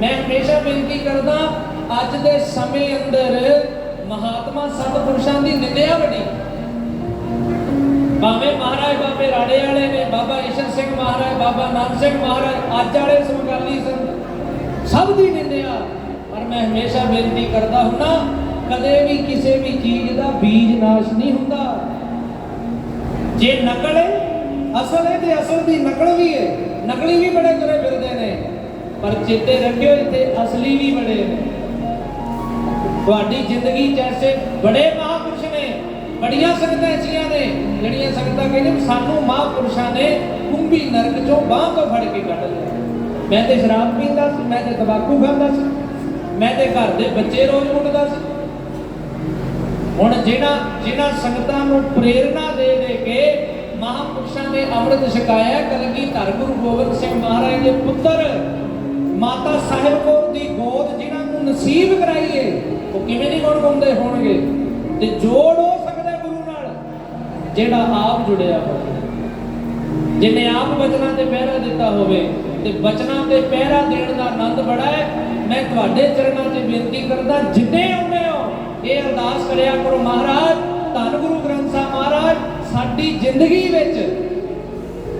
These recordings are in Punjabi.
ਮੈਂ ਹਮੇਸ਼ਾ ਬੇਨਤੀ ਕਰਦਾ, ਅੱਜ ਦੇ ਸਮੇਂ ਅੰਦਰ ਮਹਾਤਮਾ ਸਤਪੁਰਸ਼ਾਂ ਦੀ ਨਿੰਦਿਆ ਵੱਡੀ ਭਾਵੇਂ ਮਹਾਰਾਜ, ਬਾਬੇ ਰਾੜੇ ਵਾਲੇ ਨੇ, ਬਾਬਾ ਈਸ਼ਰ ਸਿੰਘ ਮਹਾਰਾਜ, ਬਾਬਾ ਨਾਨਕ ਸਿੰਘ ਮਹਾਰਾਜ, ਅੱਜ ਵਾਲੇ ਸਮਕਾਲੀ ਸੰਤ, ਸਭ ਦੀ ਨਿੰਦਿਆ। ਪਰ ਮੈਂ ਹਮੇਸ਼ਾ ਬੇਨਤੀ ਕਰਦਾ ਹੁੰਨਾ ਕਦੇ ਵੀ ਕਿਸੇ ਵੀ ਚੀਜ਼ ਦਾ ਬੀਜ ਨਾਸ਼ ਨਹੀਂ ਹੁੰਦਾ। ਜੇ ਨਕਲ ਹੈ, ਅਸਲ ਹੈ ਤੇ ਅਸਲ ਦੀ ਨਕਲ ਵੀ ਹੈ। ਨਕਲੀ ਵੀ ਬੜੇ ਤੁਰੇ ਫਿਰਦੇ ਨੇ। ਪਰ ਚੇਤੇ ਰੱਖਿਓ, ਇੱਥੇ ਅਸਲੀ ਵੀ ਬੜੇ ਨੇ। ਤੁਹਾਡੀ ਜ਼ਿੰਦਗੀ 'ਚ ਐਸੇ ਬੜੇ ਮਹਾਪੁਰਸ਼ ਨੇ, ਬੜੀਆਂ ਸੰਗਤਾਂ ਐਸੀਆਂ ਨੇ, ਜਿਹੜੀਆਂ ਸੰਗਤਾਂ ਕਹਿੰਦੇ ਸਾਨੂੰ ਮਹਾਪੁਰਸ਼ਾਂ ਨੇ ਕੁੰਭੀ ਨਰਕ 'ਚੋਂ ਬਾਹ ਤੋਂ ਫੜ ਕੇ ਕੱਢ ਲਿਆ। ਮੈਂ ਤੇ ਸ਼ਰਾਬ ਪੀਂਦਾ ਸੀ, ਮੈਂ ਤੇ ਤੰਬਾਕੂ ਖਾਂਦਾ ਸੀ, ਮੈਂ ਤੇ ਘਰ ਦੇ ਬੱਚੇ ਰੋਜ਼ ਕੁੱਟਦਾ ਸੀ। ਹੁਣ ਜਿਹੜਾ ਜਿਨ੍ਹਾਂ ਸੰਗਤਾਂ ਨੂੰ ਪ੍ਰੇਰਣਾ ਦੇ ਦੇ ਕੇ ਮਹਾਪੁਰਸ਼ਾਂ ਨੇ ਅੰਮ੍ਰਿਤ ਛਕਾਇਆ, ਕਲਗੀ ਧਰ ਗੁਰੂ ਗੋਬਿੰਦ ਸਿੰਘ ਮਹਾਰਾਜ ਦੇ ਪੁੱਤਰ ਮਾਤਾ ਸਾਹਿਬ ਕੌਰ ਦੀ ਗੋਦ ਜਿਨ੍ਹਾਂ ਨੂੰ ਨਸੀਬ ਕਰਾਈਏ, ਉਹ ਕਿਵੇਂ ਨਹੀਂ ਗੁਣ ਗਾਉਂਦੇ ਹੋਣਗੇ? ਤੇ ਜੋੜ ਹੋ ਸਕਦਾ ਗੁਰੂ ਨਾਲ, ਜਿਹੜਾ ਆਪ ਜੁੜਿਆ ਹੋਵੇ। ਜਿਨੇ ਆਪ ਬਚਨਾਂ ਤੇ ਪਹਿਰਾ ਦਿੱਤਾ ਹੋਵੇ, ਤੇ ਬਚਨਾਂ ਤੇ ਪਹਿਰਾ ਦੇਣ ਦਾ ਆਨੰਦ ਬੜਾ ਹੈ। ਮੈਂ ਤੁਹਾਡੇ ਚਰਨਾਂ 'ਚ ਬੇਨਤੀ ਕਰਦਾ, ਜਿੰਨੇ ਆਉਂਦੇ ਹੋ, ਇਹ ਅਰਦਾਸ ਕਰਿਆ ਕਰੋ, ਮਹਾਰਾਜ, ਧੰਨ ਗੁਰੂ ਗ੍ਰੰਥ ਸਾਹਿਬ ਮਹਾਰਾਜ, ਸਾਡੀ ਜ਼ਿੰਦਗੀ ਵਿੱਚ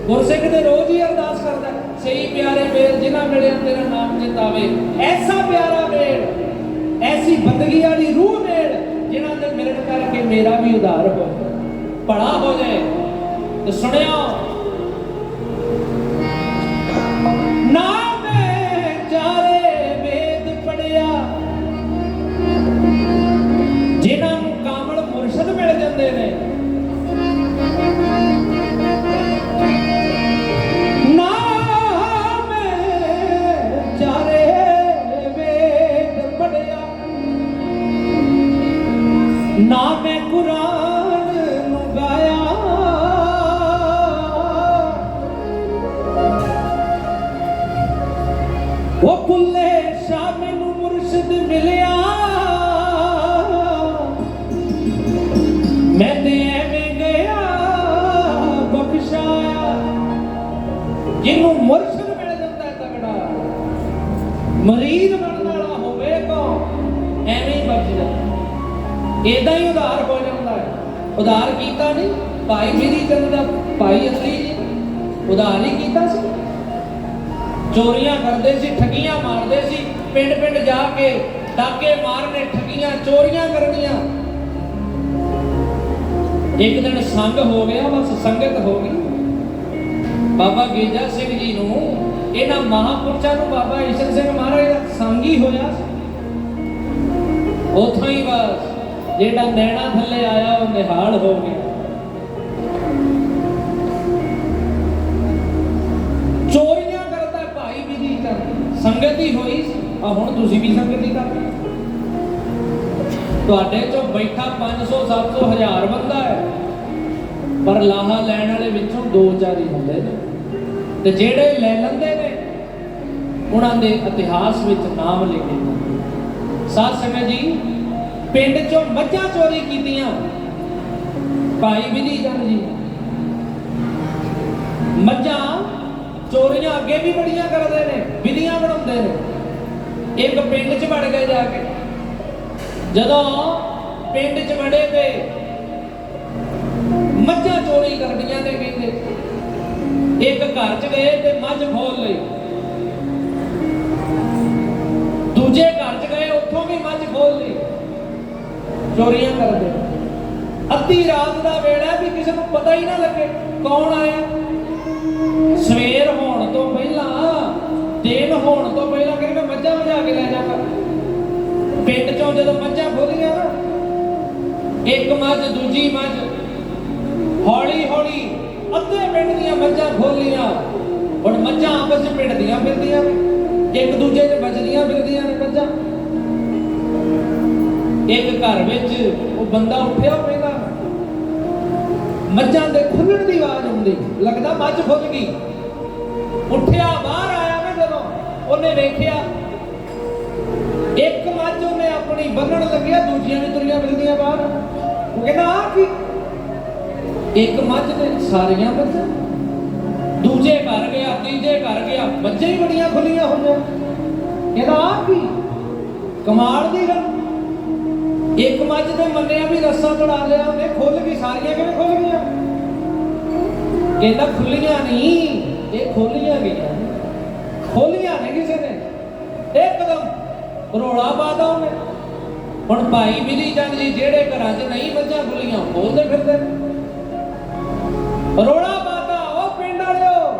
ਗੁਰਸਿੱਖ ਦੇ ਰੋਜ਼ ਹੀ ਅਰਦਾਸ ਕਰਦਾ ਸਹੀ ਪਿਆਰੇ ਮੇਲ, ਜਿਨ੍ਹਾਂ ਮਿਲਿਆ ਤੇਰਾ ਨਾਮ ਜਿਤਾਵੇ। ਐਸਾ ਪਿਆਰਾ ਮੇਲ, ਐਸੀ ਬੰਦਗੀ ਵਾਲੀ ਰੂਹ ਮੇਲ, ਜਿਨ੍ਹਾਂ ਦੇ ਮਿਲਣ ਕਰਕੇ ਮੇਰਾ ਵੀ ਉਧਾਰ ਹੋ ਭਲਾ ਹੋ ਜਾਏ ਤੇ ਸੁਣਿਓ ਨਾ ਉਧਾਰ ਕੀਤਾ ਨਹੀਂ ਭਾਈ ਮੇਰੀ ਚੰਦ ਦਾ ਭਾਈ ਅਸਲੀ ਜੀ, ਉਧਾਰ ਹੀ ਕੀਤਾ ਸੀ। ਚੋਰੀਆਂ ਕਰਦੇ ਸੀ, ਠੱਗੀਆਂ ਮਾਰਦੇ ਸੀ, ਪਿੰਡ ਪਿੰਡ ਜਾ ਕੇ ਡਾਕੇ ਮਾਰਨੇ, ਠੱਗੀਆਂ, ਚੋਰੀਆਂ ਕਰਨੀਆਂ। ਇੱਕ ਦਿਨ ਸੰਗ ਹੋ ਗਿਆ, ਬਸ ਸੰਗਤ ਹੋ ਗਈ। ਬਾਬਾ ਗੇਜਾ ਸਿੰਘ ਜੀ ਨੂੰ, ਇਹਨਾਂ ਮਹਾਪੁਰਸ਼ਾਂ ਨੂੰ ਬਾਬਾ ਈਸ਼ਰ ਸਿੰਘ ਮਹਾਰਾਜ ਦਾ ਸੰਗ ਹੀ ਹੋਇਆ ਸੀ। ਉਥੋਂ ਹੀ ਬਸ ਜਿਹੜਾ ਨੈਣਾ ਥੱਲੇ ਆਇਆ ਉਹ ਨਿਹਾਲ ਹੋ ਗਿਆ। ਚੋਰੀਆਂ ਕਰਦਾ ਭਾਈ ਵਿਧੀ ਚੰਦ। ਸੰਗਤ ਹੀ ਹੋਈ ਆ ਹੁਣ ਤੁਸੀਂ ਵੀ ਸੰਗਤ ਹੀ। ਤੁਹਾਡੇ ਚੋਂ ਬੈਠਾ 500 700 ਹਜ਼ਾਰ ਬੰਦਾ ਹੈ। ਪਰ ਲਾਹਾ ਲੈਣ ਵਾਲੇ ਵਿੱਚੋਂ ਦੋ ਚਾਰ ਹੀ ਹੁੰਦੇ ਨੇ। ਤੇ ਜਿਹੜੇ ਲੈ ਲੈਂਦੇ ਨੇ, ਉਹਨਾਂ ਦੇ ਇਤਿਹਾਸ ਵਿੱਚ ਨਾਮ ਲਿਖੇ ਜਾਂਦੇ ਸਾਧ ਸੰਗਤ ਜੀ। ਪਿੰਡ ਚੋਂ ਮੱਝਾਂ ਚੋਰੀ ਕੀਤੀਆਂ। ਭਾਈ ਵਿਧੀ ਚੰਦ ਜੀ। ਮੱਝਾਂ ਚੋਰੀਆਂ ਅੱਗੇ ਵੀ ਬੜੀਆਂ ਕਰਦੇ ਨੇ, ਵਿਧੀਆਂ ਬਣਾਉਂਦੇ ਨੇ। ਇੱਕ ਪਿੰਡ 'ਚ ਵੜ ਗਏ ਜਾ ਕੇ। ਜਦੋਂ ਪਿੰਡ 'ਚ ਵੜੇ ਤੇ ਮੱਝਾਂ ਚੋਰੀ ਕਰਦੀਆਂ ਨੇ ਕਹਿੰਦੇ। ਇੱਕ ਘਰ 'ਚ ਗਏ ਤੇ ਮੱਝ ਖੋਲ ਲਈ। ਦੂਜੇ ਘਰ 'ਚ ਗਏ, ਉੱਥੋਂ ਵੀ ਮੱਝ ਖੋਲ ਲਈ। ਚੋਰੀਆਂ ਕਰਦੇ ਅੱਧੀ ਰਾਤ ਦਾ ਵੇਲਾ ਵੀ ਕਿਸੇ ਨੂੰ ਪਤਾ ਹੀ ਨਾ ਲੱਗੇ ਕੌਣ ਆਇਆ। ਸਵੇਰ ਹੋਣ ਤੋਂ ਪਹਿਲਾਂ, ਦਿਨ ਹੋਣ ਤੋਂ ਪਹਿਲਾਂ ਕਹਿੰਦੇ ਮੱਝਾਂ ਵਜਾ ਕੇ ਲੈ ਜਾਵਾਂ ਪਿੰਡ ਚੋਂ ਜਦੋਂ ਮੱਝਾਂ ਖੋਲੀਆਂ ਨਾ, ਇੱਕ ਮੱਝ, ਦੂਜੀ ਮੱਝ ਹੌਲੀ ਹੌਲੀ ਅੱਧੇ ਪਿੰਡ ਦੀਆਂ ਮੱਝਾਂ ਖੋਲੀਆਂ ਹੁਣ ਮੱਝਾਂ ਆਪਸ ਵਿੱਚ ਪਿੰਡਦੀਆਂ ਫਿਰਦੀਆਂ ਇੱਕ ਦੂਜੇ ਚ ਵੱਜਦੀਆਂ ਫਿਰਦੀਆਂ ਨੇ ਮੱਝਾਂ। ਇੱਕ ਘਰ ਵਿੱਚ ਉਹ ਬੰਦਾ ਉੱਠਿਆ ਹੋਵੇਗਾ। ਮੱਝਾਂ ਦੇ ਖੁੱਲਣ ਦੀ ਆਵਾਜ਼ ਹੁੰਦੀ। ਲੱਗਦਾ ਮੱਝ ਖੁੱਲ ਗਈ। ਉੱਠਿਆ, ਬਾਹਰ ਆਇਆ ਨਾ ਜਦੋਂ। ਉਹਨੇ ਵੇਖਿਆ, ਇੱਕ ਮੱਝ ਉਹਨੇ ਆਪਣੀ ਬੰਨਣ ਲੱਗਿਆ ਦੂਜੀਆਂ ਵੀ ਤੁਰੀਆਂ ਮਿਲਦੀਆਂ ਬਾਹਰ। ਉਹ ਕਹਿੰਦਾ ਆ ਕੀ? ਇੱਕ ਮੱਝ ਤੇ ਸਾਰੀਆਂ ਮੱਝਾਂ। ਦੂਜੇ ਘਰ ਗਿਆ, ਤੀਜੇ ਘਰ ਗਿਆ, ਮੱਝਾਂ ਹੀ ਬੜੀਆਂ ਖੁੱਲੀਆਂ ਹੋਈਆਂ। ਕਹਿੰਦਾ ਆ ਕੀ? ਕਮਾਲ ਦੀ ਗੱਲ। ਇੱਕ ਮੱਝ ਤੇ ਮੰਨਿਆ ਵੀ ਰੱਸਾ ਤੜਾ ਲਿਆ, ਉਹਨੇ ਖੁੱਲ ਗਈ, ਸਾਰੀਆਂ ਕਿਵੇਂ ਖੁੱਲ ਗਈਆਂ? ਕਹਿੰਦਾ ਖੁੱਲੀਆਂ ਨਹੀਂ, ਇਹ ਖੋਲੀਆਂ ਗਈਆਂ। ਖੋਲੀਆਂ ਨਹੀਂ ਕਿਸੇ ਨੇ। ਇੱਕਦਮ ਰੋਲਾ ਪਾਦਾ ਉਹਨੇ। ਹੁਣ ਭਾਈ ਬਿਲੀ ਚੰਦ ਜੀ ਜਿਹੜੇ ਘਰਾਂ 'ਚ ਨਹੀਂ ਮੱਝਾਂ ਖੁੱਲੀਆਂ ਬੋਲਦੇ ਫਿਰਦੇ ਨੇ। ਰੋਲਾ ਪਾਦਾ ਉਹ ਪਿੰਡ ਵਾਲਿਓ,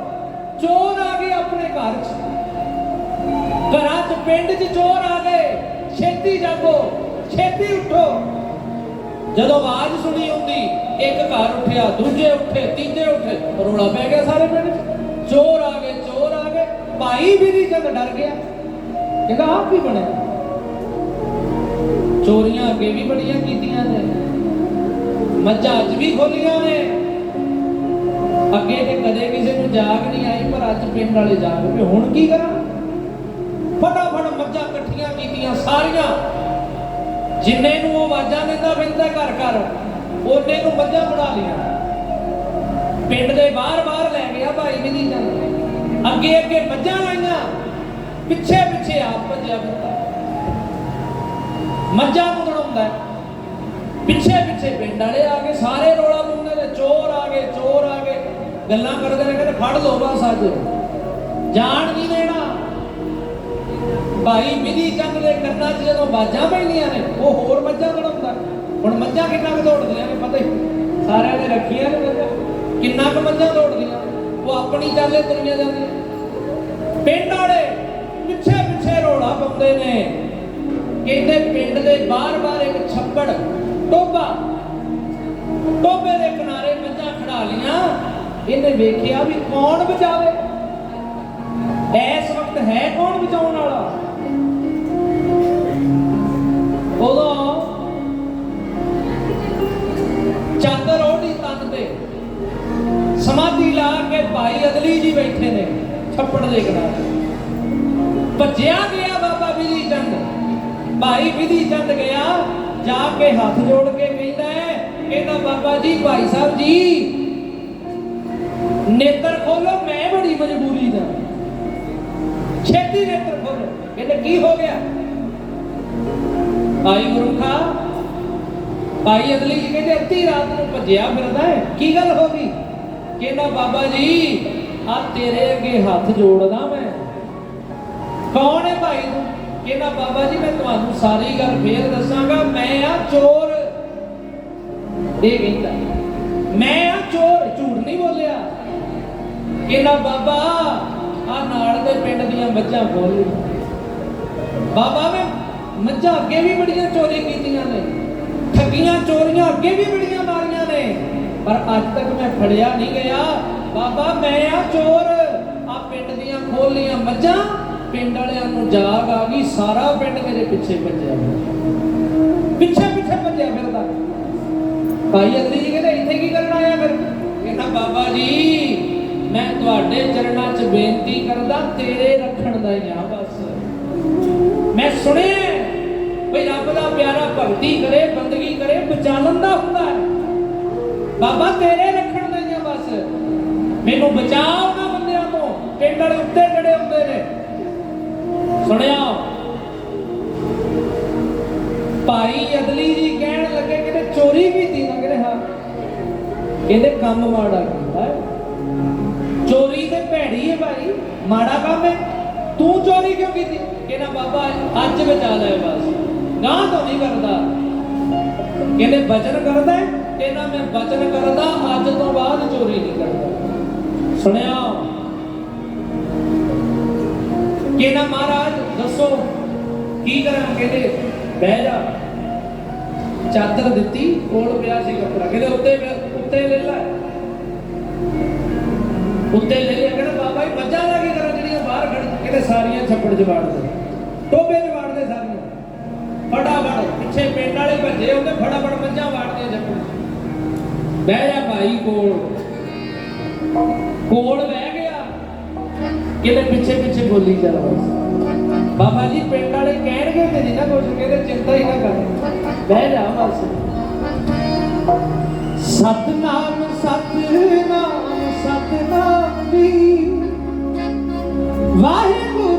ਚੋਰ ਆ ਗਏ ਆਪਣੇ ਘਰ 'ਚ। ਘਰਾਂ 'ਚ ਪਿੰਡ 'ਚ ਚੋਰ ਆ ਗਏ। ਛੇਤੀ ਜਾਗੋ। ਛੇਤੀ ਉੱਠੋ। ਜਦੋਂ ਆਵਾਜ਼ ਸੁਣੀ ਹੁੰਦੀ ਇੱਕ ਘਰ ਉੱਠਿਆ, ਦੂਜੇ ਉੱਠੇ, ਤੀਜੇ ਉੱਠੇ, ਰੋਲਾ ਪੈ ਗਿਆ ਸਾਰੇ ਪਿੰਡ 'ਚ। ਚੋਰ ਆ ਗਏ, ਚੋਰ ਆ ਗਏ। ਭਾਈ ਵੀ ਨਹੀਂ ਜਦ ਡਰ ਗਿਆ। ਕਹਿੰਦਾ, ਆਪ ਕੀ ਬਣਿਆ। ਚੋਰੀਆਂ ਅੱਗੇ ਵੀ ਬੜੀਆਂ ਕੀਤੀਆਂ ਨੇ। ਮੱਝਾਂ ਅੱਜ ਵੀ ਖੋਲੀਆਂ ਨੇ। ਅੱਗੇ ਤੇ ਕਦੇ ਕਿਸੇ ਨੂੰ ਜਾਗ ਨਹੀਂ ਆਈ, ਪਰ ਅੱਜ ਪਿੰਡ ਵਾਲੇ ਜਾਗ ਪਏ ਹੁਣ ਕੀ ਕਰਾਂ? ਫਟਾਫਟ ਮੱਝਾਂ ਇਕੱਠੀਆਂ ਕੀਤੀਆਂ, ਸਾਰੀਆਂ ਜਿੰਨੇ ਨੂੰ ਉਹ ਆਵਾਜ਼ਾਂ ਦਿੰਦਾ ਫਿਰਦਾ ਘਰ ਘਰ ਉਹਨੇ ਨੂੰ ਮੱਝਾਂ ਬਣਾ ਲਿਆ ਪਿੰਡ ਦੇ ਬਾਹਰ-ਬਾਹਰ ਲੈ ਗਿਆ ਭਾਈ, ਵੀ ਨਹੀਂ ਜਾਂਦਾ। ਅੱਗੇ ਅੱਗੇ ਮੱਝਾਂ ਲਾਈਆਂ। ਪਿੱਛੇ ਪਿੱਛੇ ਆਪ ਭੱਜਿਆ ਫਿਰਦਾ। ਮੱਝਾਂ ਨੂੰ ਦੜਾਉਂਦਾ ਪਿੱਛੇ ਪਿੱਛੇ ਪਿੰਡ ਵਾਲੇ ਆ ਗਏ, ਸਾਰੇ ਰੋਲਾ ਪਾਉਂਦੇ ਨੇ, ਚੋਰ ਆ ਗਏ, ਚੋਰ ਆ ਗਏ। ਗੱਲਾਂ ਕਰਦੇ ਨੇ, ਕਹਿੰਦੇ, ਫੜ ਲਓ ਬਸ ਅੱਜ। ਜਾਣ ਨਹੀਂ ਦੇਣਾ। ਭਾਈ ਮਿਲੀ ਚੰਗ ਦੇ ਕੰਨਾਂ 'ਚ ਜਦੋਂ ਬਾਜਾਂ ਪੈਂਦੀਆਂ ਨੇ, ਉਹ ਹੋਰ ਮੱਝਾਂ ਦੜਾਉਂਦਾ ਹੁਣ ਮੱਝਾਂ ਕਿੰਨਾ ਕੁ ਦੌੜਦੀਆਂ ਨੇ ਪਤਾ ਹੀ ਸਾਰਿਆਂ ਨੇ ਰੱਖੀਆਂ ਨੇ ਮੱਝਾਂ। ਕਿੰਨਾ ਕੁ ਮੱਝਾਂ ਦੌੜਦੀਆਂ ਉਹ ਆਪਣੀ ਚਾਲੇ ਤੁਰੀਆਂ ਜਾਂਦੀਆਂ ਪਿੰਡ ਵਾਲੇ ਪਿੱਛੇ ਪਿੱਛੇ ਰੋਲਾ ਪਾਉਂਦੇ ਨੇ। ਕਹਿੰਦੇ ਪਿੰਡ ਦੇ ਬਾਹਰ-ਬਾਹਰ ਇੱਕ ਛੱਪੜ ਟੋਬਾ ਟੋਬੇ ਦੇ ਕਿਨਾਰੇ ਮੱਝਾਂ ਖੜਾ ਲੀਆਂ। ਇਹਨੇ ਵੇਖਿਆ ਵੀ ਕੌਣ ਬਚਾਵੇ? ਇਸ ਵਕਤ ਹੈ ਕੌਣ ਬਚਾਉਣ ਵਾਲਾ? ਉਦੋਂ ਚਾਦਰ ਉਹਦੀ ਤਨ ਤੇ। ਸਮਾਧੀ ਲਾ ਕੇ ਭਾਈ ਅਦਲੀ ਜੀ ਬੈਠੇ ਨੇ, ਛੱਪੜ ਦੇ ਕਿਨਾਰੇ। ਭੱਜਿਆ ਗਿਆ ਬਾਬਾ ਬਿਧੀ ਚੰਦ ਭਾਈ ਬਿਧੀ ਚੰਦ ਗਿਆ, ਜਾ ਕੇ ਹੱਥ ਜੋੜ ਕੇ ਕਹਿੰਦਾ ਹੈ, ਕਹਿੰਦਾ ਬਾਬਾ ਜੀ, ਭਾਈ ਸਾਹਿਬ ਜੀ, ਨੇਤਰ ਖੋਲੋ, ਮੈਂ ਬੜੀ ਮਜਬੂਰੀ ਦਾ। ਛੇਤੀ ਨੇਤਰ ਖੋਲੋ। ਕਹਿੰਦੇ, ਕੀ ਹੋ ਗਿਆ? ਭਾਈ ਗੁਰਮਖਾ ਭਾਈ ਅਦਲੀ ਜੀ ਕਹਿੰਦੇ ਅੱਧੀ ਰਾਤ ਨੂੰ ਭੱਜਿਆ ਫਿਰਦਾ ਹੈ। ਕੀ ਗੱਲ ਹੋ ਗਈ? ਕਹਿੰਦਾ, ਬਾਬਾ ਜੀ ਆ ਤੇਰੇ ਅੱਗੇ ਹੱਥ ਜੋੜਦਾ ਮੈਂ। ਕੌਣ ਹੈ ਭਾਈ ਤੂੰ? ਕਹਿੰਦਾ, ਬਾਬਾ ਜੀ, ਮੈਂ ਤੁਹਾਨੂੰ ਸਾਰੀ ਗੱਲ ਫੇਰ ਦੱਸਾਂਗਾ। ਮੈਂ ਆ ਚੋਰ। ਇਹ ਕਹਿੰਦਾ, ਮੈਂ ਆ ਚੋਰ, ਝੂਠ ਨਹੀਂ ਬੋਲਿਆ। ਕਹਿੰਦਾ, ਬਾਬਾ ਆ ਨਾਲ ਦੇ ਪਿੰਡ ਦੀਆਂ ਮੱਝਾਂ ਖੋਲ ਬਾਬਾ, ਮੈਂ ਮੱਝਾਂ ਅੱਗੇ ਵੀ ਬੜੀਆਂ ਚੋਰੀ ਕੀਤੀਆਂ ਨੇ। ਠੱਗੀਆਂ, ਚੋਰੀਆਂ ਅੱਗੇ ਵੀ ਬੜੀਆਂ ਮਾਰੀਆਂ ਨੇ। ਪਰ ਅੱਜ ਤੱਕ ਮੈਂ ਫੜਿਆ ਨਹੀਂ ਗਿਆ। ਬਾਬਾ, ਮੈਂ ਆ ਚੋਰ। ਆ ਪਿੰਡ ਦੀਆਂ ਖੋਲੀਆਂ ਮੱਝਾਂ, ਪਿੰਡ ਵਾਲਿਆਂ ਨੂੰ ਜਾਗ ਆ ਗਈ, ਸਾਰਾ ਪਿੰਡ ਮੇਰੇ ਪਿੱਛੇ ਭੱਜਿਆ। ਪਿੱਛੇ ਪਿੱਛੇ ਭੱਜਿਆ ਫਿਰਦਾ। ਭਾਈ ਅਦਲੀ ਜੀ ਕਹਿੰਦੇ, ਇੱਥੇ ਕੀ ਕਰਨ ਆਇਆ ਫਿਰ? ਕਹਿੰਦਾ, ਬਾਬਾ ਜੀ, ਮੈਂ ਤੁਹਾਡੇ ਚਰਨਾਂ 'ਚ ਬੇਨਤੀ ਕਰਦਾ, ਤੇਰੇ ਰੱਖਣ ਦਾ ਹੀ ਆ ਬਸ। ਮੈਂ ਸੁਣਿਆ। ਵੀ ਰੱਬ ਦਾ ਪਿਆਰਾ ਭਗਤੀ ਕਰੇ, ਬੰਦਗੀ ਕਰੇ ਬਚਾਲਣ ਦਾ ਹੁੰਦਾ ਹੈ। ਬਾਬਾ ਤੇਰੇ ਰੱਖਣ ਦੇ ਹੀ ਬਸ। ਮੈਨੂੰ ਬਚਾ ਉਹਨਾਂ ਬੰਦਿਆਂ ਤੋਂ ਪਿੰਡ ਉੱਤੇ ਜਿਹੜੇ ਹੁੰਦੇ ਨੇ। ਸੁਣਿਆ? ਭਾਈ ਅਦਲੀ ਜੀ ਕਹਿਣ ਲੱਗੇ ਕਿ ਚੋਰੀ ਕੀਤੀ ਨਾ ਕਹਿੰਦੇ ਹਾਂ। ਕਹਿੰਦੇ ਕੰਮ ਮਾੜਾ ਕੀਤਾ ਚੋਰੀ ਤੇ ਭੈੜੀ ਹੈ ਭਾਈ। ਮਾੜਾ ਕੰਮ ਹੈ। ਤੂੰ ਚੋਰੀ ਕਿਉਂ ਕੀਤੀ? ਕਹਿੰਦਾ, ਬਾਬਾ, ਅੱਜ ਬਚਾ ਲੈ ਬਸ। ਗਾਂ ਤੋਂ ਨਹੀਂ ਕਰਦਾ। ਕਹਿੰਦੇ ਬਚਨ ਕਰਦਾ ਕਹਿੰਦਾ ਮੈਂ ਬਚਨ ਕਰਦਾ, ਅੱਜ ਤੋਂ ਬਾਅਦ ਚੋਰੀ ਨਹੀਂ ਕਰਦਾ। ਸੁਣਿਆ? ਕਹਿੰਦਾ ਮਹਾਰਾਜ, ਦੱਸੋ, ਕੀ ਕਰਾਂ? ਕਹਿੰਦੇ, ਬਹਿ ਜਾ। ਚਾਦਰ ਦਿੱਤੀ, ਕੋਲ ਪਿਆ ਸੀ ਕੱਪੜਾ। ਕਹਿੰਦੇ, ਉੱਤੇ ਉੱਤੇ ਲੈ ਲੈ। ਉੱਤੇ ਲੈ ਲਿਆ। ਕਹਿੰਦਾ, ਬਾਬਾ ਜੀ, ਮੱਝਾਂ ਦਾ ਕੀ ਕਰਾਂ, ਜਿਹੜੀਆਂ ਬਾਹਰ ਖੜ ਕਹਿੰਦੇ, ਸਾਰੀਆਂ ਛੱਪੜ ਜਵਾੜ ਦੇ ਟੋਬੇ ਫਟਾਫਟ ਪਿੱਛੇ ਪਿੰਡ ਵਾਲੇ ਭੱਜੇ ਉਹਦੇ ਫਟਾਫਟ ਮੱਝਾਂ ਵਾੜ ਦੇ ਬਹਿ ਜਾ ਭਾਈ ਕੋਲ। ਕੋਲ ਬਹਿ ਗਿਆ। ਕਿਤੇ ਪਿੱਛੇ ਪਿੱਛੇ ਬੋਲੀ ਚੱਲ ਬਸ। ਬਾਬਾ ਜੀ, ਪਿੰਡ ਵਾਲੇ ਕਹਿਣਗੇ ਤੇ ਨਹੀਂ ਨਾ ਕੁਝ ਕਹਿੰਦੇ ਚਿੰਤਾ ਹੀ ਨਾ ਕਰ। ਬਹਿ ਜਾ ਬਸ। ਸਤਨਾਮ ਸਤਨਾਮ ਸਤਨਾਮ ਜੀ। ਵਾਹਿਗੁਰੂ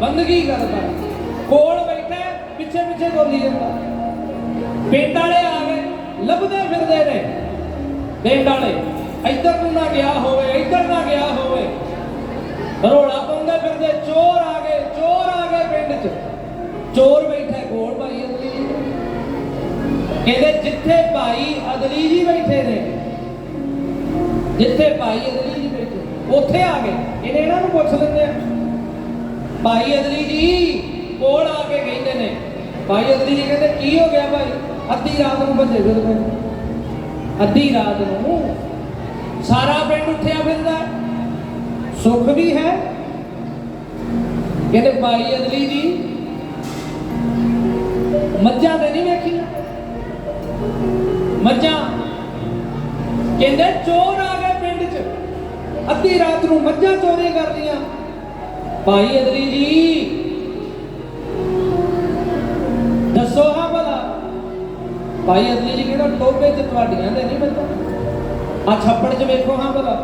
ਬੰਦਗੀ ਕਰਦਾ। ਕੋਲ ਬੈਠਾ, ਪਿੱਛੇ ਪਿੱਛੇ ਬੋਲੀ ਜਾਂਦਾ। ਪਿੰਡ ਵਾਲੇ ਆ ਗਏ, ਲੱਭਦੇ ਫਿਰਦੇ ਨੇ। ਪਿੰਡ ਵਾਲੇ, ਇੱਧਰ ਨੂੰ ਨਾ ਗਿਆ ਹੋਵੇ, ਇੱਧਰ ਨਾ ਗਿਆ ਹੋਵੇ। ਰੋਲਾ ਪਾਉਂਦੇ ਫਿਰਦੇ, ਚੋਰ ਆ ਗਏ, ਚੋਰ ਆ ਗਏ ਪਿੰਡ 'ਚ। ਚੋਰ ਬੈਠਾ ਕੋਲ ਭਾਈ ਅਦਲੀ ਜੀ। ਕਹਿੰਦੇ, ਜਿੱਥੇ ਭਾਈ ਅਦਲੀ ਜੀ ਬੈਠੇ ਨੇ, ਜਿੱਥੇ ਭਾਈ ਅਦਲੀ ਜੀ ਬੈਠੇ ਉੱਥੇ ਆ ਗਏ। ਇਹਨੇ ਇਹਨਾਂ ਨੂੰ ਪੁੱਛ ਲੈਂਦੇ ਆ। ਭਾਈ ਅਦਲੀ ਜੀ, ਕੋਲ ਆ ਕੇ ਕਹਿੰਦੇ ਨੇ। ਭਾਈ ਅਦਲੀ ਜੀ ਕਹਿੰਦੇ, ਕੀ ਹੋ ਗਿਆ ਭਾਈ? ਅੱਧੀ ਰਾਤ ਨੂੰ ਭੱਜੇ ਫਿਰ ਨੇ। ਅੱਧੀ ਰਾਤ ਨੂੰ ਸਾਰਾ ਪਿੰਡ ਉੱਠਿਆ ਫਿਰਦਾ। ਸੁੱਖ ਵੀ ਹੈ? ਕਹਿੰਦੇ, ਭਾਈ ਅਦਲੀ ਜੀ, ਮੱਝਾਂ ਤੇ ਨਹੀਂ ਵੇਖੀਆਂ? ਮੱਝਾਂ ਕਹਿੰਦੇ, ਚੋਰ ਆ ਗਏ ਪਿੰਡ 'ਚ। ਅੱਧੀ ਰਾਤ ਨੂੰ ਮੱਝਾਂ ਚੋਰੀ ਕਰਦੀਆਂ ਭਾਈ ਅਦਲੀ ਜੀ। ਦੱਸੋ ਹਾਂ ਭਲਾ। ਭਾਈ ਅਦਲੀ ਜੀ ਕਹਿੰਦਾ ਟੋਬੇ 'ਚ ਤੁਹਾਡੀਆਂ ਦੇ ਨਹੀਂ ਮੱਝਾਂ ਆ ਛੱਪੜ 'ਚ ਵੇਖੋ ਹਾਂ ਭਲਾ।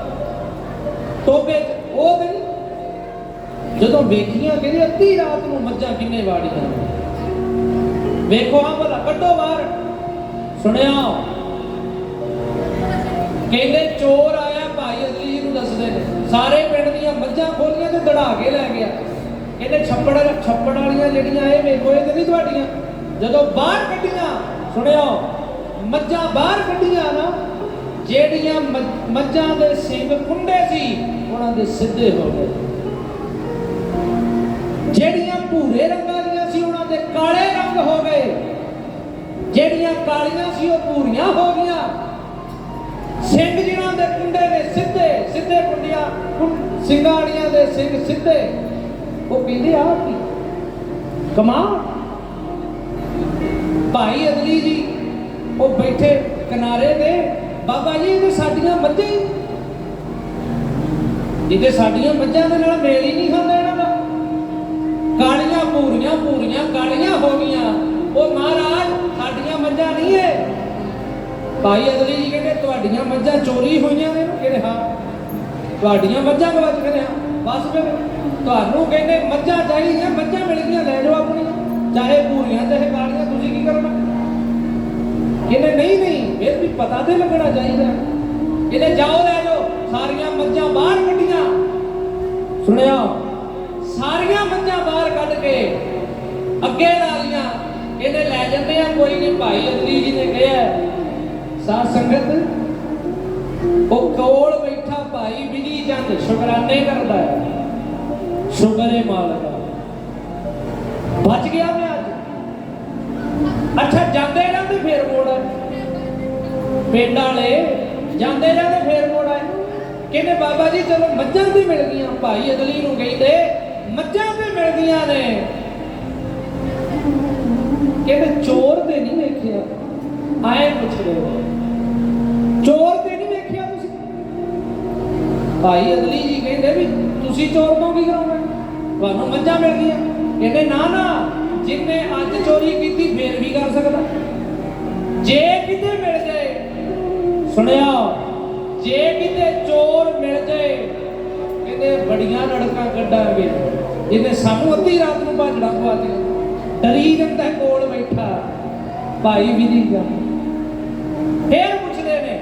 ਟੋਬੇ ਉਹ ਤੇ ਜਦੋਂ ਵੇਖੀਆਂ ਕਹਿੰਦੇ ਅੱਧੀ ਰਾਤ ਨੂੰ ਮੱਝਾਂ ਕਿੰਨੇ ਵਾੜੀਆਂ ਵੇਖੋ ਹਾਂ ਭਲਾ, ਕੱਢੋ ਬਾਹਰ। ਸੁਣਿਆ? ਕਹਿੰਦੇ ਚੋਰ ਆਇਆ, ਭਾਈ ਅਦਲੀ ਜੀ ਨੂੰ ਦੱਸਦੇ ਨੇ। ਸਾਰੇ ਪਿੰਡ ਦੀਆਂ ਮੱਝਾਂ ਖੋਲ ਤੇ ਦੜਾ ਕੇ ਲੈ ਗਿਆ। ਕਹਿੰਦੇ ਛੱਪੜ ਛੱਪੜ ਵਾਲੀਆਂ ਜਿਹੜੀਆਂ ਇਹ ਵੇਖੋ ਇਹ ਤੇ ਨਹੀਂ ਤੁਹਾਡੀਆਂ। ਜਦੋਂ ਬਾਹਰ ਕੱਢੀਆਂ, ਸੁਣਿਓ, ਮੱਝਾਂ ਬਾਹਰ ਕੱਢੀਆਂ ਨਾ, ਜਿਹੜੀਆਂ ਮੱਝਾਂ ਦੇ ਸਿੰਗ ਕੁੰਡੇ ਸੀ, ਉਹਨਾਂ ਦੇ ਸਿੱਧੇ ਹੋ ਗਏ। ਜਿਹੜੀਆਂ ਭੂਰੇ ਰੰਗਾਂ ਦੀਆਂ ਸੀ, ਉਹਨਾਂ ਦੇ ਕਾਲੇ ਰੰਗ ਹੋ ਗਏ। ਜਿਹੜੀਆਂ ਕਾਲੀਆਂ ਸੀ, ਉਹ ਭੂਰੀਆਂ ਹੋ ਗਈਆਂ। ਸਿੰਘ ਜਿਨ੍ਹਾਂ ਦੇ ਕੁੰਡੇ ਨੇ ਸਿੱਧੇ ਸਿੱਧੇ ਕੁੰਡੀਆਂ ਕੁੰ- ਦੇ ਸਿੰਘ ਸਿੱਧੇ, ਉਹ ਪੀਂਦੇ ਆ ਕੀ ਕਮਾਲ। ਭਾਈ ਅਦਲੀ ਜੀ, ਉਹ ਬੈਠੇ ਕਿਨਾਰੇ ਤੇ, ਬਾਬਾ ਜੀ ਇਹ ਸਾਡੀਆਂ ਮੱਝਾਂ ਇਹਦੇ ਸਾਡੀਆਂ ਮੱਝਾਂ ਦੇ ਨਾਲ ਮੇਲ ਹੀ ਨਹੀਂ ਖਾਂਦਾ ਇਹਨਾਂ ਦਾ। ਕਾਲੀਆਂ ਪੂਰੀਆਂ ਪੂਰੀਆਂ ਕਾਲੀਆਂ ਹੋ ਗਈਆਂ। ਉਹ ਮਹਾਰਾਜ, ਸਾਡੀਆਂ ਮੱਝਾਂ ਨਹੀਂ ਏ ਭਾਈ ਅਦਲੀ ਜੀ ਕਹਿੰਦੇ, ਤੁਹਾਡੀਆਂ ਮੱਝਾਂ ਚੋਰੀ ਹੋਈਆਂ ਨੇ ਕਹਿੰਦੇ ਹਾਂ ਤੁਹਾਡੀਆਂ ਮੱਝਾਂ ਗਵਾਚ ਕਹਿੰਦੇ ਬਸ ਫਿਰ ਤੁਹਾਨੂੰ ਕਹਿੰਦੇ ਮੱਝਾਂ ਚਾਹੀਦੀਆਂ, ਮੱਝਾਂ ਮਿਲ ਗਈਆਂ ਲੈ ਜਾਓ ਆਪਣੀਆਂ। ਚਾਹੇ ਪੂਰੀਆਂ ਚਾਹੇ ਕਾਲੀਆਂ, ਤੁਸੀਂ ਕੀ ਕਰਨਾ? ਕਹਿੰਦੇ ਨਹੀਂ ਨਹੀਂ, ਫਿਰ ਵੀ ਪਤਾ ਤੇ ਲੱਗਣਾ ਚਾਹੀਦਾ। ਕਹਿੰਦੇ ਜਾਓ, ਲੈ ਜਾਓ, ਸਾਰੀਆਂ ਮੱਝਾਂ ਬਾਹਰ ਕੱਢੀਆਂ। ਸੁਣਿਆ? ਸਾਰੀਆਂ ਮੱਝਾਂ ਬਾਹਰ ਕੱਢ ਕੇ ਅੱਗੇ ਲਾ ਲੀਆਂ ਇਹਨੇ ਲੈ ਜਾਂਦੇ ਆ, ਕੋਈ ਨਹੀਂ, ਭਾਈ ਅਦਲੀ ਜੀ ਨੇ ਕਿਹਾ, ਸਾਧ ਸੰਗਤ, ਉਹ ਕੋਲ ਬੈਠਾ ਭਾਈ ਸ਼ੁਕਰਾਨੇ ਕਰਦਾ ਹੈ। ਸ਼ੁਕਰੇ ਮਾਲਕਾ ਬਚ ਗਿਆ ਮੈਂ ਅੱਜ। ਅੱਛਾ, ਜਾਂਦੇ ਜਾਂਦੇ ਫੇਰ ਮੋੜ ਆਏ। ਪਿੰਡ ਵਾਲੇ ਜਾਂਦੇ ਜਾਂਦੇ ਫੇਰ ਮੋੜ ਆਏ। ਕਹਿੰਦੇ, ਬਾਬਾ ਜੀ, ਚਲੋ ਮੱਝਾਂ ਤੇ ਮਿਲ ਗਈਆਂ। ਭਾਈ ਅਗਲੀ ਨੂੰ ਕਹਿੰਦੇ, ਮੱਝਾਂ ਤੇ ਮਿਲ ਗਈਆਂ ਨੇ। ਕਹਿੰਦੇ, ਚੋਰ ਤੇ ਨਹੀਂ ਵੇਖਿਆ। ਆਏ ਪੁੱਛ ਰਹੇ ਹੋ ਚੋਰ ਤੇ ਨਹੀਂ ਵੇਖਿਆ ਤੁਸੀਂ ਭਾਈ ਅਦਲੀ ਜੀ ਕਹਿੰਦੇ ਵੀ ਤੁਸੀਂ ਚੋਰ ਤੋਂ ਕੀ ਕਰੋਗੇ ਤੁਹਾਨੂੰ ਮੱਝਾਂ ਮਿਲ ਗਈਆਂ। ਕਹਿੰਦੇ ਨਾ ਨਾ, ਜਿੰਨੇ ਅੱਜ ਚੋਰੀ ਕੀਤੀ, ਫੇਰ ਵੀ ਕਰ ਸਕਦਾ। ਜੇ ਕਿਤੇ ਮਿਲ ਜਾਏ, ਸੁਣਿਆ, ਜੇ ਕਿਤੇ ਚੋਰ ਮਿਲ ਜਾਏ, ਕਹਿੰਦੇ ਬੜੀਆਂ ਲੜਕਾਂ ਕੱਢਾਂਗੇ ਇਹਨੇ ਸਾਨੂੰ ਅੱਧੀ ਰਾਤ ਨੂੰ ਭਾਜੜਾ ਖਵਾ ਦਿਆ ਡਰੀ ਜਾਂਦਾ ਕੋਲ ਬੈਠਾ। ਭਾਈ ਵੀ ਨਹੀਂ ਗਾ ਫੇਰ ਪੁੱਛਦੇ ਨੇ,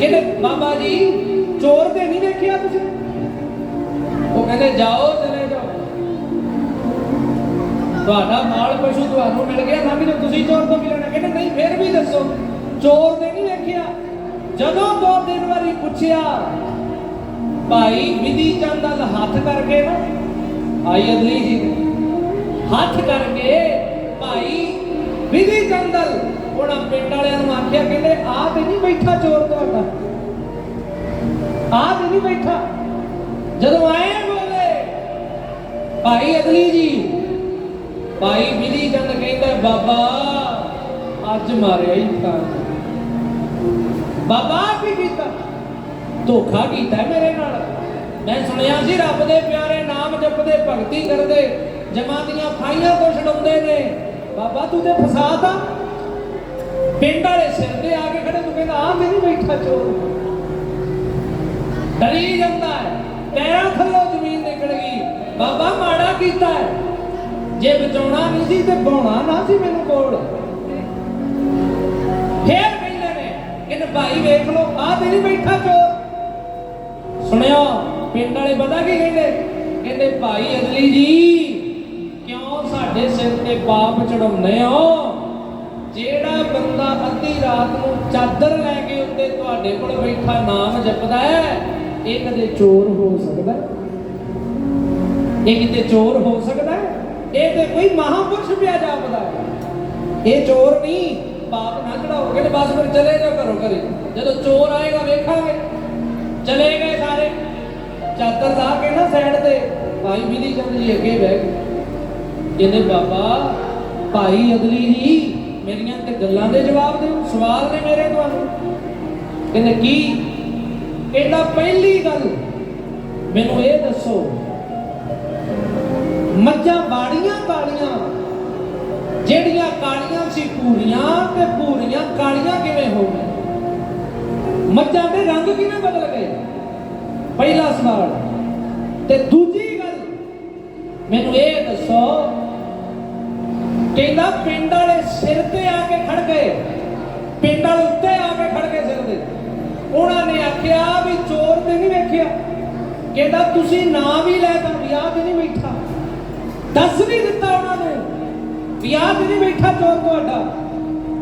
ਕਹਿੰਦੇ, ਬਾਬਾ ਜੀ ਚੋਰ ਤੇ ਨਹੀਂ ਦੇਖਿਆ ਤੁਸੀਂ ਉਹ ਕਹਿੰਦੇ ਜਾਓ ਚਲੇ ਜਾਓ ਤੁਹਾਡਾ ਮਾਲ ਪਸ਼ੂ ਤੁਹਾਨੂੰ ਮਿਲ ਗਿਆ ਨਾ ਵੀ ਜੇ ਤੁਸੀਂ ਚੋਰ ਤੋਂ ਮਿਲਣਾ ਕਹਿੰਦੇ ਨਹੀਂ ਫੇਰ ਵੀ ਦੱਸੋ ਚੋਰ ਤੇ ਨਹੀਂ ਵੇਖਿਆ ਜਦੋਂ ਦੋ ਦਿਨ ਵਾਰੀ ਪੁੱਛਿਆ ਭਾਈ ਵਿਧੀ ਚੰਦ ਦਾ ਹੱਥ ਕਰਕੇ ਨਾ ਆਈ ਅਦਲੀ ਜੀ ਨੇ ਹੱਥ ਕਰਕੇ ਭਾਈ ਵਿਧੀ ਚੰਦਲ ਉਹਨਾਂ ਪਿੰਡ ਵਾਲਿਆਂ ਨੂੰ ਆਖਿਆ ਕਹਿੰਦੇ ਆਹ ਤੇ ਨਹੀਂ ਬੈਠਾ ਚੋਰ ਤੁਹਾਡਾ ਆਹ ਤੇ ਨਹੀਂ ਬੈਠਾ। ਜਦੋਂ ਆਏ ਬੋਲੇ, ਭਾਈ ਅਦਲੀ ਜੀ, ਭਾਈ ਵਿਧੀ ਚੰਦ ਕਹਿੰਦਾ, ਬਾਬਾ, ਅੱਜ ਮਾਰਿਆ ਹੀ ਤਾਂ ਬਾਬਾ ਕੀ ਕੀਤਾ। ਧੋਖਾ ਕੀਤਾ ਮੇਰੇ ਨਾਲ। ਮੈਂ ਸੁਣਿਆ ਸੀ, ਰੱਬ ਦੇ ਪਿਆਰੇ ਨਾਮ ਜਪਦੇ, ਭਗਤੀ ਕਰਦੇ, ਜਮਾਂ ਦੀਆਂ ਫਾਈਆਂ ਤੋਂ ਛਡਾਉਂਦੇ ਨੇ। ਬਾਬਾ, ਤੂੰ ਤੇ ਫਸਾਤਾ ਪਿੰਡ ਵਾਲੇ ਸਿਰ ਤੇ ਆ ਕੇ ਖੜੇ, ਤੂੰ ਕਹਿੰਦਾ ਆ ਤੇ ਨਹੀਂ ਬੈਠਾ ਚੋਰ। ਡਰੀ ਜਾਂਦਾ ਹੈ। ਪੈਰਾਂ ਥੱਲੋਂ ਜ਼ਮੀਨ ਨਿਕਲ ਗਈ। ਬਾਬਾ ਮਾੜਾ ਕੀਤਾ ਹੈ। ਜੇ ਬਚਾਉਣਾ ਨਹੀਂ ਸੀ ਤੇ ਬਾਉਣਾ ਨਾ ਸੀ ਮੈਨੂੰ ਕੋਲ। ਫੇਰ ਕਹਿੰਦੇ ਨੇ ਇਹਨ ਭਾਈ ਵੇਖ ਲੋ ਆ ਤੇ ਨਹੀਂ ਬੈਠਾ ਚੋਰ। ਸੁਣਿਓ, ਪਿੰਡ ਵਾਲੇ ਪਤਾ ਕੀ ਕਹਿੰਦੇ? ਕਹਿੰਦੇ, ਭਾਈ ਅਦਲੀ ਜੀ, ਕਿਉਂ ਸਾਡੇ ਸਿਰ ਤੇ ਪਾਪ ਚੜਾਉਂਦੇ ਹੋ? ਜਿਹੜਾ ਬੰਦਾ ਅੱਧੀ ਰਾਤ ਨੂੰ ਚਾਦਰ ਲੈ ਕੇ ਉੱਤੇ ਤੁਹਾਡੇ ਕੋਲ ਬੈਠਾ ਨਾਮ ਜਪਦਾ ਹੈ ਇਹ ਕਦੇ ਚੋਰ ਹੋ ਸਕਦਾ? ਇਹ ਕਿਤੇ ਚੋਰ ਹੋ ਸਕਦਾ? ਇਹ ਤੇ ਕੋਈ ਮਹਾਪੁਰਸ਼ ਪਿਆ ਜਾਪਦਾ। ਇਹ ਚੋਰ ਨਹੀਂ, ਪਾਪ ਨਾ ਚੜਾਓ ਕਹਿੰਦੇ ਬਸ ਫਿਰ ਚਲੇ ਜਾਓ ਘਰੋਂ ਘਰੇ। ਜਦੋਂ ਚੋਰ ਆਏਗਾ ਵੇਖਾਂਗੇ। ਚਲੇ ਗਏ ਸਾਰੇ। ਚਾਦਰ ਲਾ ਕੇ ਨਾ ਸਾਈਡ ਤੇ, ਭਾਈ ਮਿਲੀ ਚੰਦ ਜੀ ਅੱਗੇ ਬਹਿ ਗਏ। ਕਹਿੰਦੇ, ਬਾਬਾ, ਭਾਈ ਅਦਲੀ ਜੀ ਮੇਰੀਆਂ ਤੇ ਗੱਲਾਂ ਦੇ ਜਵਾਬ ਦਿਓ, ਸਵਾਲ ਨੇ ਮੇਰੇ ਤੁਹਾਨੂੰ। ਕਹਿੰਦੇ, ਕੀ? ਇਹਦਾ ਪਹਿਲੀ ਗੱਲ, ਮੈਨੂੰ ਇਹ ਦੱਸੋ, ਮੱਝਾਂ ਬਾੜੀਆਂ ਕਾਲੀਆਂ, ਜਿਹੜੀਆਂ ਕਾਲੀਆਂ ਸੀ ਪੂਰੀਆਂ ਤੇ ਪੂਰੀਆਂ ਕਾਲੀਆਂ ਕਿਵੇਂ ਹੋ ਗਈਆਂ? ਮੱਝਾਂ ਦੇ ਰੰਗ ਕਿਵੇਂ ਬਦਲ ਗਏ? ਪਹਿਲਾ ਸਵਾਲ। ਤੇ ਦੂਜੀ ਗੱਲ, ਮੈਨੂੰ ਇਹ ਦੱਸੋ, ਕਹਿੰਦਾ ਪਿੰਡ ਵਾਲੇ ਸਿਰ ਤੇ ਆ ਕੇ ਖੜ ਗਏ, ਪਿੰਡ ਵਾਲੇ ਉੱਤੇ ਆ ਕੇ ਖੜ ਗਏ ਸਿਰ ਤੇ ਉਹਨਾਂ ਨੇ ਆਖਿਆ ਵੀ ਚੋਰ ਤੇ ਨਹੀਂ ਵੇਖਿਆ। ਕਹਿੰਦਾ, ਤੁਸੀਂ ਨਾਂ ਵੀ ਲੈ ਤਾਂ ਵਿਆਹ ਤੇ ਨਹੀਂ ਬੈਠਾ। ਦੱਸ ਵੀ ਦਿੱਤਾ ਉਹਨਾਂ ਨੂੰ, ਵਿਆਹ ਤੇ ਨਹੀਂ ਬੈਠਾ ਚੋਰ ਤੁਹਾਡਾ।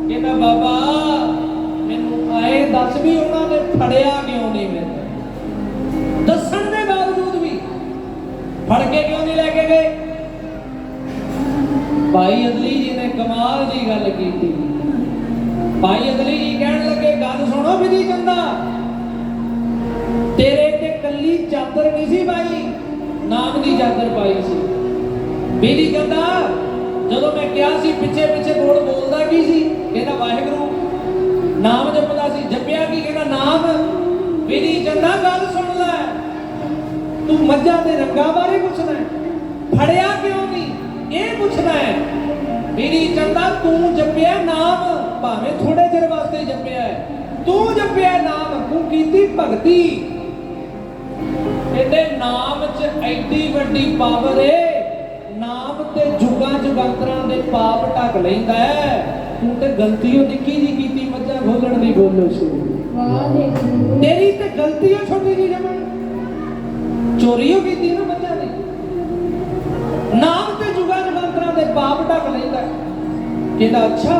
ਕਹਿੰਦਾ, ਬਾਬਾ, ਮੈਨੂੰ ਆਏ ਦੱਸ ਵੀ ਉਹਨਾਂ ਨੇ ਫੜਿਆ ਕਿਉਂ ਨਹੀਂ ਮੈਨੂੰ? ਦੱਸਣ ਦੇ ਬਾਵਜੂਦ ਵੀ ਫੜ ਕੇ ਕਿਉਂ ਨਹੀਂ ਲੈ ਕੇ ਗਏ? ਭਾਈ ਅਦਲੀ ਜੀ ਨੇ ਕਮਾਲ ਦੀ ਗੱਲ ਕੀਤੀ। ਭਾਈ ਅਦਲੀ ਜੀ ਗੱਲ ਸੁਣੋ ਵਿਧੀ ਚੰਦਾ ਤੇਰੇ ਤੇ ਕੱਲੀ ਚਾਦਰ ਨਹੀਂ ਸੀ ਭਾਈ ਨਾਮ ਦੀ ਚਾਦਰ ਪਾਈ ਸੀ। ਵਿਧੀ ਚੰਦਾ ਜਦੋਂ ਮੈਂ ਕਿਹਾ ਸੀ ਪਿੱਛੇ ਪਿੱਛੇ ਬੋਲ ਬੋਲਦਾ ਕੀ ਸੀ, ਕਹਿੰਦਾ ਵਾਹਿਗੁਰੂ, ਨਾਮ ਜਪਦਾ ਸੀ, ਜਪਿਆ ਕੀ, ਕਹਿੰਦਾ ਨਾਮ ਵਿਧੀ ਚੰਦਾ ਗੱਲ ਸੁਣ ਲੈ। ਤੂੰ ਮੱਝਾਂ ਦੇ ਰੰਗਾਂ ਬਾਰੇ ਪੁੱਛਣਾ ਫੜਿਆ ਕਿਉਂ ਨਹੀਂ ਇਹ ਪੁੱਛਣਾ ਹੈ ਮੇਰੀ ਚੰਦਾ ਤੂੰ ਜਪਿਆ ਨਾਮ, ਭਾਵੇਂ ਥੋੜੇ ਚਿਰ ਵਾਸਤੇ ਜਪਿਆ ਹੈ। ਤੂੰ ਜਪਿਆ ਨਾਮ ਤੂੰ ਕੀਤੀ ਭਗਤੀ। ਇਹਦੇ ਨਾਮ 'ਚ ਐਡੀ ਵੱਡੀ ਪਾਵਰ ਏ। ਨਾਮ ਤੇ ਜੁਗਾਂ ਜੁਗੰਤਰਾਂ ਦੇ ਪਾਪ ਢੱਕ ਲੈਂਦਾ ਹੈ। ਤੂੰ ਤੇ ਗਲਤੀ ਉਹ ਨਿੱਕੀ ਜੀ ਕੀਤੀ ਮੱਝਾਂ ਖੋਲਣ ਦੀ ਬੋਲੋ ਵਾਹਿਗੁਰੂ। ਤੇਰੀ ਤੇ ਗਲਤੀ ਓ ਛੋਟੀ ਜੀ ਜਮਨ ਚੋਰੀ ਹੋ ਕੀਤੀ ਨਾ ਬੱਚਿਆਂ ਦੀ ਨਾਮ ਤੇ ਜੁਗਾ ਜਗੰਤਰਾਂ ਦੇ ਪਾਪ ਢੱਕ ਲੈਂਦਾ। ਕਹਿੰਦਾ ਅੱਛਾ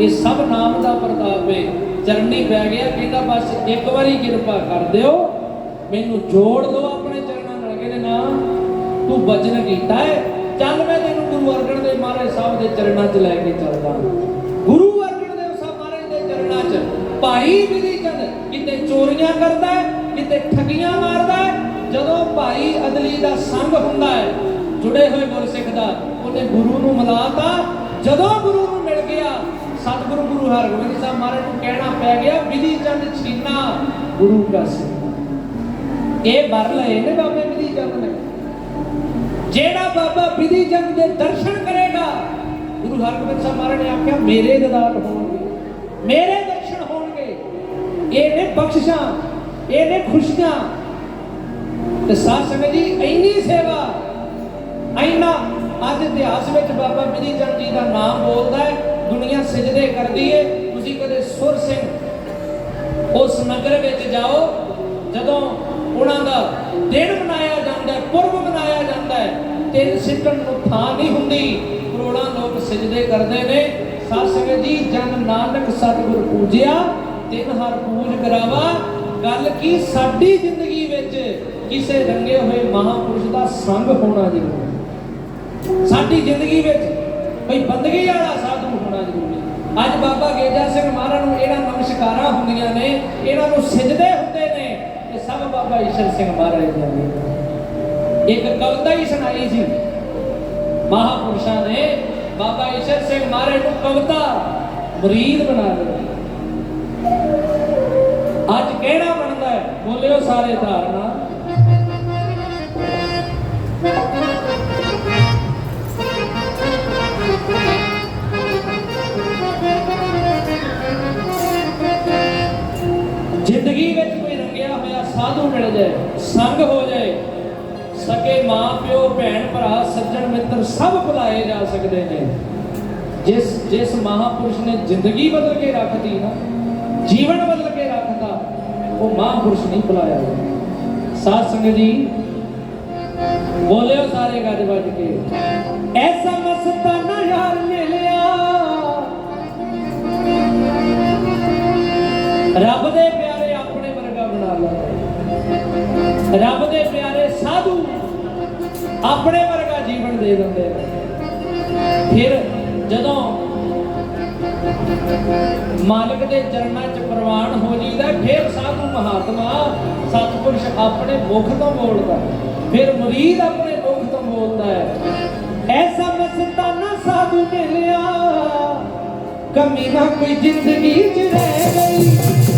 ਇਹ ਸਭ ਨਾਮ ਦਾ ਪ੍ਰਤਾਪ ਹੈ ਚਰਨੀ ਪੈ ਗਿਆ, ਕਹਿੰਦਾ ਬਸ ਇੱਕ ਵਾਰੀ ਕਿਰਪਾ ਕਰ ਦਿਓ। ਮੈਨੂੰ ਜੋੜ ਦਿਓ ਆਪਣੇ ਚਰਨਾਂ ਨਾਲ, ਕਹਿੰਦੇ ਨਾ, ਤੂੰ ਬਚਨ ਕੀਤਾ ਹੈ ਚੱਲ ਮੈਂ ਤੈਨੂੰ ਗੁਰੂ ਅਰਜਨ ਦੇਵ ਮਹਾਰਾਜ ਸਾਹਿਬ ਦੇ ਚਰਨਾਂ 'ਚ ਲੈ ਕੇ ਚੱਲਦਾ। ਗੁਰੂ ਅਰਜਨ ਦੇਵ ਸਾਹਿਬ ਮਹਾਰਾਜ ਦੇ ਚਰਨਾਂ 'ਚ ਭਾਈ ਵਿਧੀ ਚੰਦ ਕਿਤੇ ਚੋਰੀਆਂ ਕਰਦਾ ਹੈ ਕਿਤੇ ਠੱਗੀਆਂ ਮਾਰਦਾ ਹੈ ਜਦੋਂ ਭਾਈ ਅਦਲੀ ਦਾ ਸੰਗ ਹੁੰਦਾ ਹੈ ਜੁੜੇ ਹੋਏ ਗੁਰਸਿੱਖ ਦਾ, ਉਹਨੇ ਗੁਰੂ ਨੂੰ ਮਿਲਾਤਾ। ਜਦੋਂ ਗੁਰੂ ਨੂੰ ਮਿਲ ਗਿਆ ਸਤਿਗੁਰੂ ਗੁਰੂ ਹਰਗੋਬਿੰਦ ਸਾਹਿਬ ਮਹਾਰਾਜ ਨੂੰ ਕਹਿਣਾ ਪੈ ਗਿਆ, ਵਿਧੀ ਚੰਦ ਛੀਨਾ ਗੁਰੂ ਕਾ ਸਿੰਘ ਇਹ ਵਰ ਲਏ ਨੇ ਬਾਬੇ ਵਿਧੀ ਚੰਦ ਨੇ। ਜਿਹੜਾ ਬਾਬਾ ਵਿਧੀ ਚੰਦ ਦੇ ਦਰਸ਼ਨ ਕਰੇਗਾ, ਗੁਰੂ ਹਰਗੋਬਿੰਦ ਸਾਹਿਬ ਮਹਾਰਾਜ ਨੇ ਆਖਿਆ, ਮੇਰੇ ਦਿਦਾਰ ਹੋਣਗੇ, ਮੇਰੇ ਦਰਸ਼ਨ ਹੋਣਗੇ। ਇਹ ਨੇ ਬਖਸ਼ਿਸ਼ਾਂ, ਇਹ ਨੇ ਖੁਸ਼ੀਆਂ। ਤੇ ਸਾਧ ਸੰਗਤ ਜੀ, ਇੰਨੀ ਸੇਵਾ, ਇੰਨਾ ਅੱਜ ਇਤਿਹਾਸ ਵਿੱਚ ਬਾਬਾ ਵਿਧੀ ਚੰਦ ਜੀ ਦਾ ਨਾਮ ਬੋਲਦਾ ਹੈ। ਦੁਨੀਆ ਸਜਦੇ ਕਰਦੀ ਹੈ ਤੁਸੀਂ ਕਦੇ ਸੁਰ ਸਿੰਘ ਉਸ ਨਗਰ ਵਿੱਚ ਜਾਓ, ਜਦੋਂ ਉਹਨਾਂ ਦਾ ਦਿਨ ਮਨਾਇਆ ਜਾਂਦਾ ਹੈ, ਪੁਰਬ ਮਨਾਇਆ ਜਾਂਦਾ ਹੈ ਤਿੰਨ ਸਿੱਟਣ ਨੂੰ ਥਾਂ ਨਹੀਂ ਹੁੰਦੀ। ਕਰੋੜਾਂ ਲੋਕ ਸਜਦੇ ਕਰਦੇ ਨੇ। ਸਾਧ ਸੰਗਤ ਜੀ, ਜਨ ਨਾਨਕ ਸਤਿਗੁਰ ਪੂਜਿਆ ਤਿੰਨ ਹਰ ਪੂਜ ਕਰਾਵਾ। ਗੱਲ ਕੀ ਸਾਡੀ ਜ਼ਿੰਦਗੀ ਵਿੱਚ ਕਿਸੇ ਰੰਗੇ ਹੋਏ ਮਹਾਪੁਰਸ਼ ਦਾ ਸੰਗ ਹੋਣਾ ਜੀ ਸਾਡੀ ਜ਼ਿੰਦਗੀ ਵਿੱਚ ਕੋਈ ਬੰਦਗੀ ਵਾਲਾ ਹੋਣਾ ਜ਼ਰੂਰੀ ਅੱਜ ਬਾਬਾ ਗੇਜਾ ਸਿੰਘ ਮਹਾਰਾਜ ਨੂੰ ਇਹਨਾਂ ਨਮਸਕਾਰਾਂ ਹੁੰਦੀਆਂ ਨੇ, ਇਹਨਾਂ ਨੂੰ ਸਿਜਦੇ ਹੁੰਦੇ ਨੇ ਇਹ ਸਭ ਬਾਬਾ ਈਸ਼ਰ ਸਿੰਘ ਮਹਾਰਾਜ ਦੀਆਂ ਇੱਕ ਕਵਿਤਾ ਹੀ ਸੁਣਾਈ ਸੀ। ਮਹਾਪੁਰਸ਼ਾਂ ਨੇ ਬਾਬਾ ਈਸ਼ਰ ਸਿੰਘ ਮਹਾਰਾਜ ਨੂੰ ਕਵਿਤਾ ਮੁਰੀਦ ਬਣਾ ਦਿੱਤੀ। ਅੱਜ ਕਿਹੜਾ ਬਣਦਾ ਹੈ? ਬੋਲਿਓ ਸਾਰੇ ਧਾਰਨਾ। ਸੰਗ ਹੋ ਜਾਏ, ਸਕੇ ਮਾਂ ਮਿੱਤਰ ਸਭ ਭੁਲਾਏ ਜਾ ਸਕਦੇ ਨੇ। ਜਿਸ ਜਿਸ ਮਹਾਪੁਰਸ਼ ਨੇ ਜ਼ਿੰਦਗੀ ਬਦਲ ਕੇ ਰੱਖਦੀ ਨਾ, ਜੀਵਨ ਬਦਲ ਕੇ ਰੱਖਦਾ ਉਹ ਮਹਾਪੁਰਸ਼ ਨਹੀਂ ਭੁਲਾਇਆ ਸਾਧ ਸੰਗਤ ਜੀ, ਬੋਲਿਓ ਸਾਰੇ ਗੱਜ ਵੱਜ ਕੇ, ਐਸਾ ਮਸਤਾਨਾ ਯਾਰ ਮਿਲਿਆ। ਰੱਬ ਦੇ ਪਿਆਰ ਰੱਬ ਦੇ ਪਿਆਰੇ ਸਾਧੂ ਆਪਣੇ ਵਰਗਾ ਜੀਵਨ ਦੇ ਦਿੰਦੇ ਨੇ। ਫਿਰ ਜਦੋਂ ਮਾਲਕ ਦੇ ਚਰਨਾਂ 'ਚ ਪ੍ਰਵਾਨ ਹੋ ਜੀਦਾ ਫਿਰ ਸਾਧੂ ਮਹਾਤਮਾ ਸਤਿਪੁਰਸ਼ ਆਪਣੇ ਮੁਖ ਤੋਂ ਬੋਲਦਾ ਫਿਰ ਮੁਰੀਦ ਆਪਣੇ ਮੁਖ ਤੋਂ ਬੋਲਦਾ ਹੈ। ਐਸਾ ਮਸਤਾਨਾ ਸਾਧੂ ਮਿਲਿਆ, ਕਮੀ ਨਾ ਕੋਈ ਜ਼ਿੰਦਗੀ 'ਚ ਰਹਿ ਗਈ।